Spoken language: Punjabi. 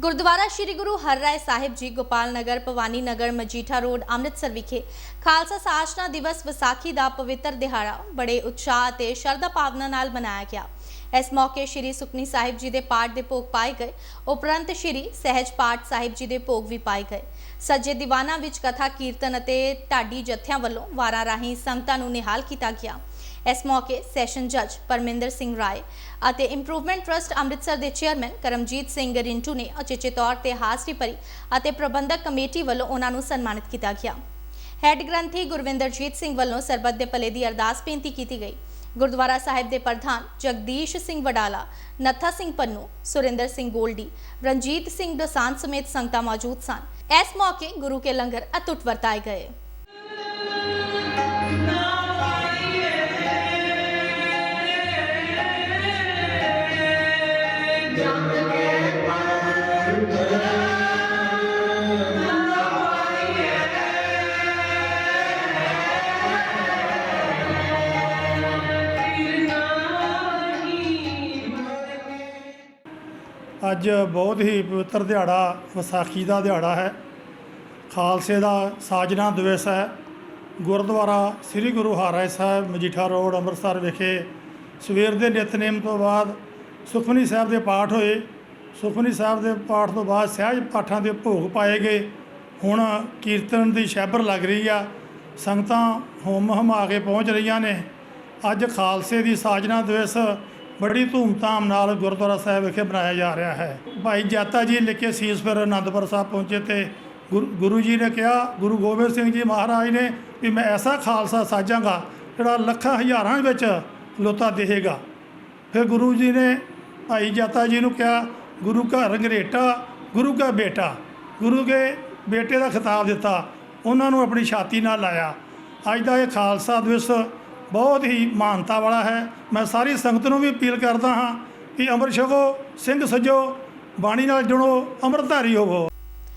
ਗੁਰਦੁਆਰਾ ਸ੍ਰੀ ਗੁਰੂ ਹਰਰਾਏ ਸਾਹਿਬ ਜੀ, ਗੋਪਾਲ ਨਗਰ, ਭਵਾਨੀ ਨਗਰ, ਮਜੀਠਾ ਰੋਡ, ਅੰਮ੍ਰਿਤਸਰ ਵਿਖੇ ਖਾਲਸਾ ਸਾਜਨਾ ਦਿਵਸ ਵਿਸਾਖੀ ਦਾ ਪਵਿੱਤਰ ਦਿਹਾੜਾ ਬੜੇ ਉਤਸ਼ਾਹ ਅਤੇ ਸ਼ਰਧਾ ਭਾਵਨਾ ਨਾਲ ਮਨਾਇਆ ਗਿਆ। ਇਸ ਮੌਕੇ ਸ੍ਰੀ ਸੁਖਨੀ ਸਾਹਿਬ ਜੀ ਦੇ ਪਾਠ ਦੇ ਭੋਗ ਪਾਏ ਗਏ। ਉਪਰੰਤ ਸ੍ਰੀ ਸਹਿਜ ਪਾਠ ਸਾਹਿਬ ਜੀ ਦੇ ਭੋਗ ਵੀ ਪਾਏ ਗਏ। ਸੱਜੇ ਦੀਵਾਨਾਂ ਵਿੱਚ ਕਥਾ, ਕੀਰਤਨ ਅਤੇ ਢਾਡੀ ਜਥਿਆਂ ਵੱਲੋਂ ਵਾਰਾਂ ਰਾਹੀਂ ਸੰਗਤਾਂ ਨੂੰ ਨਿਹਾਲ ਕੀਤਾ ਗਿਆ। ਇਸ ਮੌਕੇ ਸੈਸ਼ਨ ਜੱਜ ਪਰਮਿੰਦਰ ਸਿੰਘ ਰਾਏ ਅਤੇ ਇੰਪਰੂਵਮੈਂਟ ਟਰਸਟ ਅੰਮ੍ਰਿਤਸਰ ਦੇ ਚੇਅਰਮੈਨ ਕਰਮਜੀਤ ਸਿੰਘ ਰਿੰਟੂ ਨੇ ਅਚੇਚੇ ਤੌਰ ਤੇ ਹਾਜ਼ਰੀ ਭਰੀ ਅਤੇ ਪ੍ਰਬੰਧਕ ਕਮੇਟੀ ਵੱਲੋਂ ਉਹਨਾਂ ਨੂੰ ਸਨਮਾਨਿਤ ਕੀਤਾ ਗਿਆ। ਹੈੱਡ ਗ੍ਰੰਥੀ ਗੁਰਵਿੰਦਰਜੀਤ ਸਿੰਘ ਵੱਲੋਂ ਸਰਬੱਤ ਦੇ ਭਲੇ ਦੀ ਅਰਦਾਸ ਬੇਨਤੀ ਕੀਤੀ ਗਈ। ਗੁਰਦੁਆਰਾ ਸਾਹਿਬ ਦੇ ਪ੍ਰਧਾਨ ਜਗਦੀਸ਼ ਸਿੰਘ ਵਡਾਲਾ, ਨੱਥਾ ਸਿੰਘ ਪੰਨੂ, ਸੁਰਿੰਦਰ ਸਿੰਘ ਗੋਲਡੀ, ਰਣਜੀਤ ਸਿੰਘ ਦਸਾਂਝ ਸਮੇਤ ਸੰਗਤਾਂ ਮੌਜੂਦ ਸਨ। ਇਸ ਮੌਕੇ ਗੁਰੂ ਕੇ ਲੰਗਰ ਅਤੁੱਟ ਵਰਤਾਏ ਗਏ। ਅੱਜ ਬਹੁਤ ਹੀ ਪਵਿੱਤਰ ਦਿਹਾੜਾ, ਵਿਸਾਖੀ ਦਾ ਦਿਹਾੜਾ ਹੈ। ਖਾਲਸੇ ਦਾ ਸਾਜਨਾ ਦਿਵਸ ਹੈ। ਗੁਰਦੁਆਰਾ ਸ੍ਰੀ ਗੁਰੂ ਹਰਿਰਾਏ ਸਾਹਿਬ, ਮਜੀਠਾ ਰੋਡ, ਅੰਮ੍ਰਿਤਸਰ ਵਿਖੇ ਸਵੇਰ ਦੇ ਨਿਤਨੇਮ ਤੋਂ ਬਾਅਦ ਸੁਖਮਨੀ ਸਾਹਿਬ ਦੇ ਪਾਠ ਹੋਏ। ਸੁਖਮਨੀ ਸਾਹਿਬ ਦੇ ਪਾਠ ਤੋਂ ਬਾਅਦ ਸਹਿਜ ਪਾਠਾਂ ਦੇ ਭੋਗ ਪਾਏ ਗਏ। ਹੁਣ ਕੀਰਤਨ ਦੀ ਸ਼ੈਬਰ ਲੱਗ ਰਹੀ ਆ। ਸੰਗਤਾਂ ਹੋਮ ਹਮਾ ਕੇ ਪਹੁੰਚ ਰਹੀਆਂ ਨੇ। ਅੱਜ ਖਾਲਸੇ ਦੀ ਸਾਜਨਾ ਦਿਵਸ ਬੜੀ ਧੂਮਧਾਮ ਨਾਲ ਗੁਰਦੁਆਰਾ ਸਾਹਿਬ ਵਿਖੇ ਮਨਾਇਆ ਜਾ ਰਿਹਾ ਹੈ। ਭਾਈ ਜਾਤਾ ਜੀ ਲਿਖੇ ਸੀਸ ਫਿਰ ਅਨੰਦਪੁਰ ਸਾਹਿਬ ਪਹੁੰਚੇ ਤੇ ਗੁਰੂ ਗੁਰੂ ਜੀ ਨੇ ਕਿਹਾ, ਗੁਰੂ ਗੋਬਿੰਦ ਸਿੰਘ ਜੀ ਮਹਾਰਾਜ ਨੇ ਵੀ ਮੈਂ ਐਸਾ ਖਾਲਸਾ ਸਾਜਾਂਗਾ, ਜਿਹੜਾ ਲੱਖਾਂ ਹਜ਼ਾਰਾਂ ਵਿੱਚ ਲੋਤਾ ਦੇਹੇਗਾ ਫਿਰ ਗੁਰੂ ਜੀ ਨੇ ਭਾਈ ਜਾਤਾ ਜੀ ਨੂੰ ਕਿਹਾ, ਗੁਰੂ ਕਾ ਰੰਗਰੇਟਾ ਗੁਰੂ ਕਾ ਬੇਟਾ। ਗੁਰੂ ਕੇ ਬੇਟੇ ਦਾ ਖਿਤਾਬ ਦਿੱਤਾ। ਉਹਨਾਂ ਨੂੰ ਆਪਣੀ ਛਾਤੀ ਨਾਲ ਲਾਇਆ। ਅੱਜ ਦਾ ਇਹ ਖਾਲਸਾ ਦਿਵਸ ਬਹੁਤ ਹੀ ਮਾਨਤਾ ਵਾਲਾ ਹੈ। ਮੈਂ ਸਾਰੀ ਸੰਗਤ ਨੂੰ ਵੀ ਅਪੀਲ ਕਰਦਾ ਹਾਂ ਕਿ ਅੰਮ੍ਰਿਤ ਛਕੋ, ਸਿੰਘ ਸੱਜੋ, ਬਾਣੀ ਨਾਲ ਜੁੜੋ, ਅੰਮ੍ਰਿਤਧਾਰੀ ਹੋਵੋ।